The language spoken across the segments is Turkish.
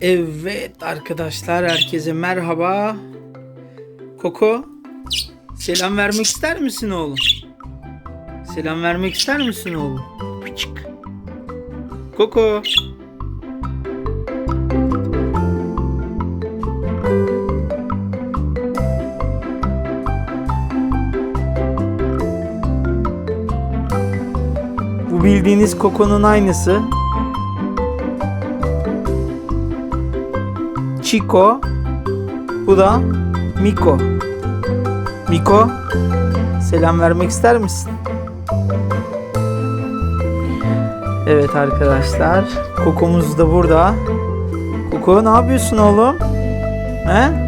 Evet arkadaşlar herkese merhaba. Koko selam vermek ister misin oğlum? Selam vermek ister misin oğlum? Pıçık. Koko. Bu bildiğiniz Koko'nun aynısı. Chico. Bu da Miko. Miko, selam vermek ister misin? Evet arkadaşlar, Koko'muz da burada. Koko ne yapıyorsun oğlum? He?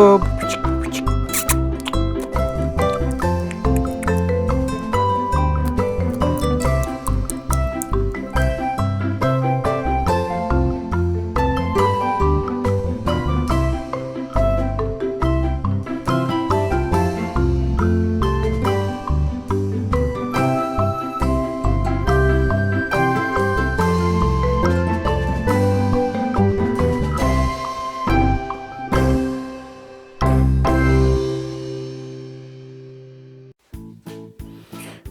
Koko.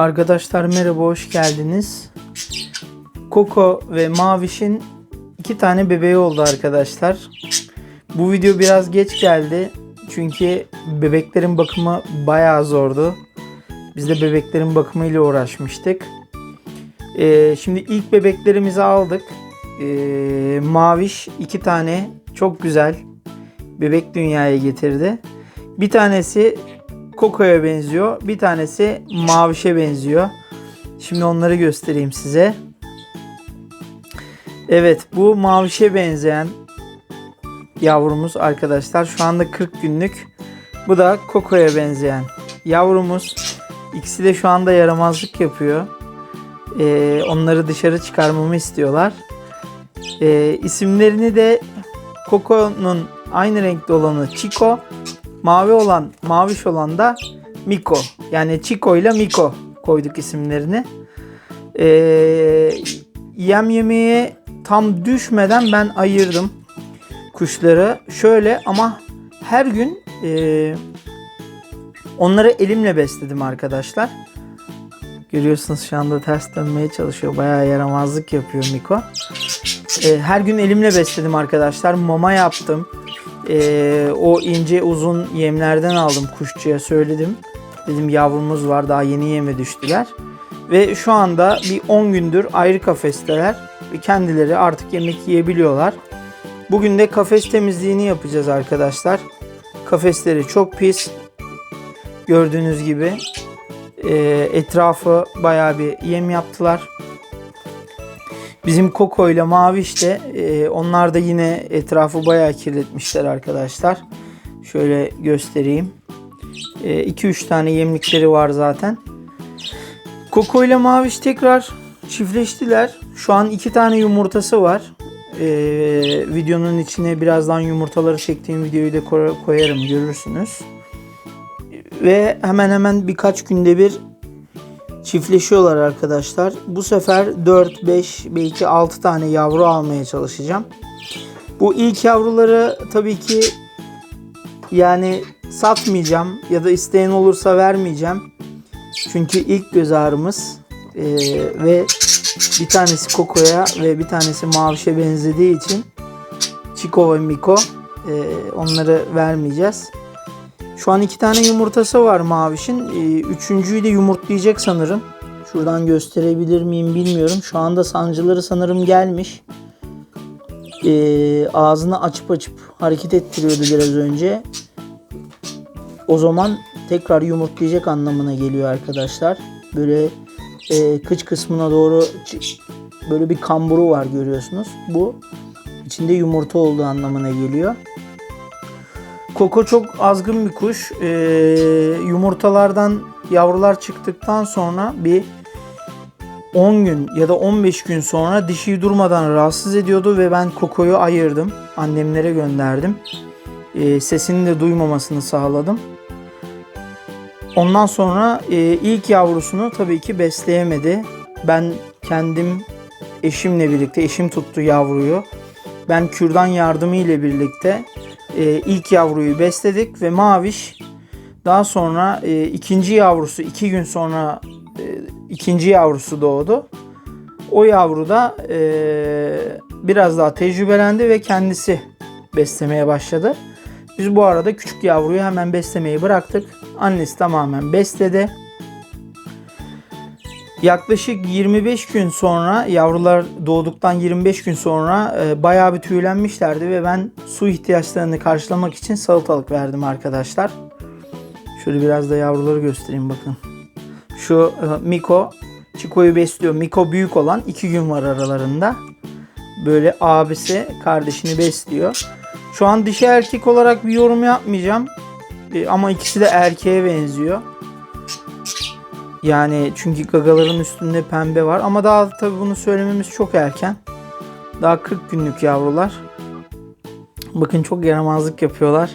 Arkadaşlar merhaba hoş geldiniz. Koko ve Maviş'in iki tane bebeği oldu arkadaşlar. Bu video biraz geç geldi. Çünkü bebeklerin bakımı bayağı zordu. Biz de bebeklerin bakımıyla uğraşmıştık. Ee, şimdi ilk bebeklerimizi aldık. Ee, Maviş iki tane çok güzel bebek dünyaya getirdi. Bir tanesi Koko'ya benziyor. Bir tanesi Maviş'e benziyor. Şimdi onları göstereyim size. Evet bu Maviş'e benzeyen yavrumuz arkadaşlar. Şu anda 40 günlük. Bu da Koko'ya benzeyen yavrumuz. İkisi de şu anda yaramazlık yapıyor. Ee, onları dışarı çıkarmamı istiyorlar. Ee, isimlerini de Koko'nun aynı renkte olanı Chico, mavi olan, maviş olan da Miko. Yani Chico ile Miko koyduk isimlerini. Ee, yem yemeğe tam düşmeden ben ayırdım kuşları. Şöyle ama her gün e, onları elimle besledim arkadaşlar. Görüyorsunuz şu anda ters dönmeye çalışıyor. Bayağı yaramazlık yapıyor Miko. Ee, her gün elimle besledim arkadaşlar. Mama yaptım. Ee, o ince uzun yemlerden aldım kuşçuya söyledim. Dedim yavrumuz var daha yeni yeme düştüler. Ve şu anda bir 10 gündür ayrı kafesteler. Kendileri artık yemek yiyebiliyorlar. Bugün de kafes temizliğini yapacağız arkadaşlar. Kafesleri çok pis. Gördüğünüz gibi e, etrafı bayağı bir yem yaptılar. Bizim Koko ile Maviş de e, onlar da yine etrafı bayağı kirletmişler arkadaşlar. Şöyle göstereyim. 2-3 tane yemlikleri var zaten. Koko ile Maviş tekrar çiftleştiler. Şu an 2 tane yumurtası var. E, videonun içine birazdan yumurtaları çektiğim videoyu da koy- koyarım görürsünüz. Ve hemen hemen birkaç günde bir çiftleşiyorlar arkadaşlar. Bu sefer 4, 5, belki 6 tane yavru almaya çalışacağım. Bu ilk yavruları tabii ki yani satmayacağım ya da isteyen olursa vermeyeceğim. Çünkü ilk göz ağrımız Ee, ve bir tanesi Koko'ya ve bir tanesi Maviş'e benzediği için Chico ve Miko e, onları vermeyeceğiz. Şu an iki tane yumurtası var Maviş'in. Ee, üçüncüyü de yumurtlayacak sanırım. Şuradan gösterebilir miyim bilmiyorum. Şu anda sancıları sanırım gelmiş. Ee, ağzını açıp açıp hareket ettiriyordu biraz önce. O zaman tekrar yumurtlayacak anlamına geliyor arkadaşlar. Böyle e, kıç kısmına doğru böyle bir kamburu var görüyorsunuz. Bu içinde yumurta olduğu anlamına geliyor. Koko çok azgın bir kuş. Ee, yumurtalardan yavrular çıktıktan sonra bir 10 gün ya da 15 gün sonra dişiyi durmadan rahatsız ediyordu ve ben Koko'yu ayırdım. Annemlere gönderdim. Ee, sesini de duymamasını sağladım. Ondan sonra e, ilk yavrusunu tabii ki besleyemedi. Ben kendim eşimle birlikte, eşim tuttu yavruyu. Ben kürdan yardımı ile birlikte e, ilk yavruyu besledik ve Maviş daha sonra e, ikinci yavrusu iki gün sonra e, ikinci yavrusu doğdu. O yavru da e, biraz daha tecrübelendi ve kendisi beslemeye başladı. Biz bu arada küçük yavruyu hemen beslemeyi bıraktık. Annesi tamamen besledi. Yaklaşık 25 gün sonra yavrular doğduktan 25 gün sonra e, bayağı bir tüylenmişlerdi ve ben su ihtiyaçlarını karşılamak için salatalık verdim arkadaşlar. Şöyle biraz da yavruları göstereyim bakın. Şu e, Miko Chico'yu besliyor. Miko büyük olan 2 gün var aralarında. Böyle abisi kardeşini besliyor. Şu an dişi erkek olarak bir yorum yapmayacağım. E, ama ikisi de erkeğe benziyor. Yani çünkü gagaların üstünde pembe var ama daha tabi bunu söylememiz çok erken. Daha 40 günlük yavrular. Bakın çok yaramazlık yapıyorlar.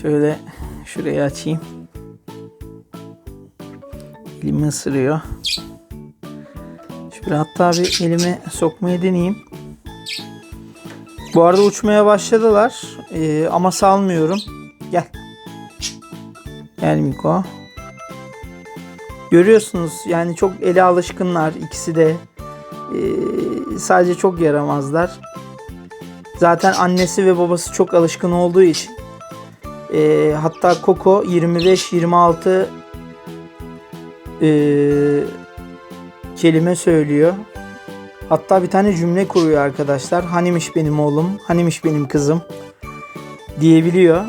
Şöyle şurayı açayım. Elimi ısırıyor. Şöyle hatta bir elimi sokmayı deneyeyim. Bu arada uçmaya başladılar. Ee, ama salmıyorum. Gel. Gel Miko. Görüyorsunuz yani çok ele alışkınlar ikisi de. Ee, sadece çok yaramazlar. Zaten annesi ve babası çok alışkın olduğu için. Ee, hatta Coco 25-26 ee, kelime söylüyor. Hatta bir tane cümle kuruyor arkadaşlar. Hanimiş benim oğlum, hanimiş benim kızım diyebiliyor.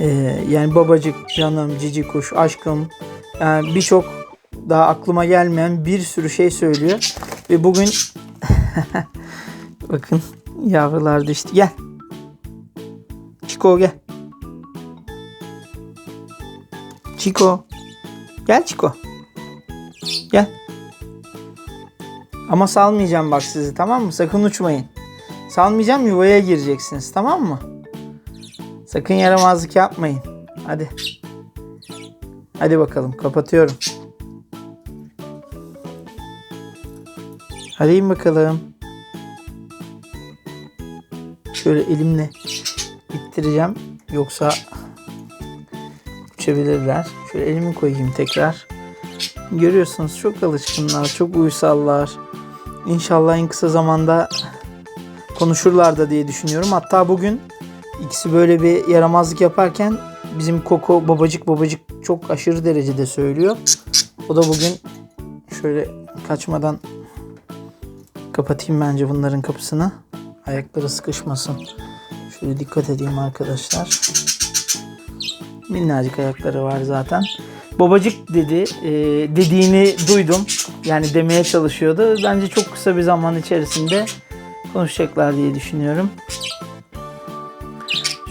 Ee, yani babacık, canım, cici kuş, aşkım. Yani birçok daha aklıma gelmeyen bir sürü şey söylüyor. Ve bugün bakın yavrular düştü. Gel. Chico gel. Chico. Gel Chico. Gel. Ama salmayacağım bak sizi tamam mı? Sakın uçmayın. Salmayacağım yuvaya gireceksiniz tamam mı? Sakın yaramazlık yapmayın. Hadi. Hadi bakalım kapatıyorum. Hadi in bakalım. Şöyle elimle ittireceğim. Yoksa uçabilirler. Şöyle elimi koyayım tekrar. Görüyorsunuz çok alışkınlar, çok uysallar. İnşallah en kısa zamanda konuşurlar da diye düşünüyorum. Hatta bugün ikisi böyle bir yaramazlık yaparken bizim Koko babacık babacık çok aşırı derecede söylüyor. O da bugün şöyle kaçmadan kapatayım bence bunların kapısını. Ayakları sıkışmasın. Şöyle dikkat edeyim arkadaşlar. Minnacık ayakları var zaten. Babacık dedi. e, dediğini duydum. Yani demeye çalışıyordu. Bence çok kısa bir zaman içerisinde konuşacaklar diye düşünüyorum.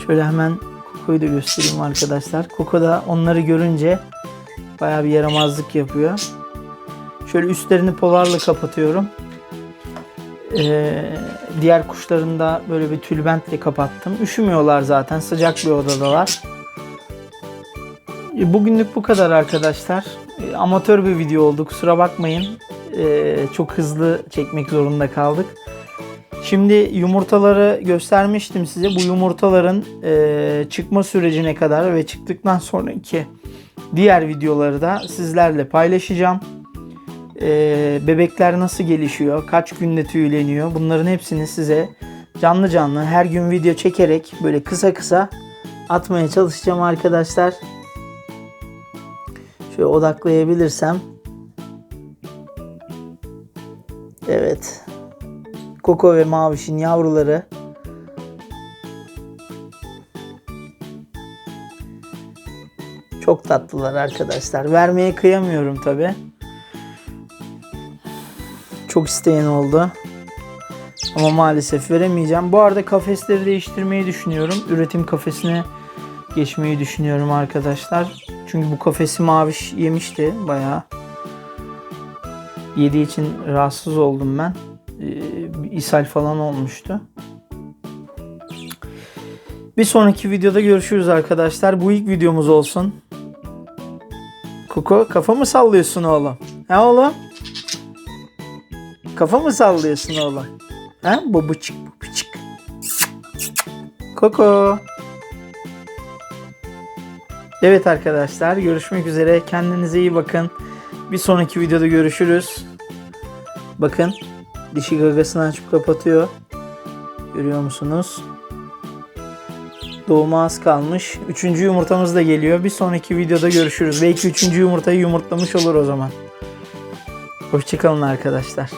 Şöyle hemen Koko'yu da göstereyim arkadaşlar. Koko da onları görünce bayağı bir yaramazlık yapıyor. Şöyle üstlerini polarla kapatıyorum. Ee, diğer kuşların da böyle bir tülbentle kapattım. Üşümüyorlar zaten. Sıcak bir odadalar. E, Bugünlük bu kadar arkadaşlar. E, Amatör bir video oldu. Kusura bakmayın. E, Çok hızlı çekmek zorunda kaldık. Şimdi yumurtaları göstermiştim size. Bu yumurtaların e, çıkma sürecine kadar ve çıktıktan sonraki diğer videoları da sizlerle paylaşacağım. E, bebekler nasıl gelişiyor, kaç günde tüyleniyor bunların hepsini size canlı canlı her gün video çekerek böyle kısa kısa atmaya çalışacağım arkadaşlar. Şöyle odaklayabilirsem. Evet. Koko ve Maviş'in yavruları. Çok tatlılar arkadaşlar. Vermeye kıyamıyorum tabi. çok isteyen oldu. Ama maalesef veremeyeceğim. Bu arada kafesleri değiştirmeyi düşünüyorum. Üretim kafesine geçmeyi düşünüyorum arkadaşlar. Çünkü bu kafesi maviş yemişti bayağı. Yediği için rahatsız oldum ben. Ee, ishal falan olmuştu. Bir sonraki videoda görüşürüz arkadaşlar. Bu ilk videomuz olsun. Koko kafa mı sallıyorsun oğlum? He oğlum? Kafa mı sallıyorsun oğlum? He? Babıçık babıçık. Koko. Evet arkadaşlar görüşmek üzere. Kendinize iyi bakın. Bir sonraki videoda görüşürüz. Bakın dişi gagasını açıp kapatıyor. Görüyor musunuz? Doğuma az kalmış. Üçüncü yumurtamız da geliyor. Bir sonraki videoda görüşürüz. Belki üçüncü yumurtayı yumurtlamış olur o zaman. Hoşçakalın arkadaşlar.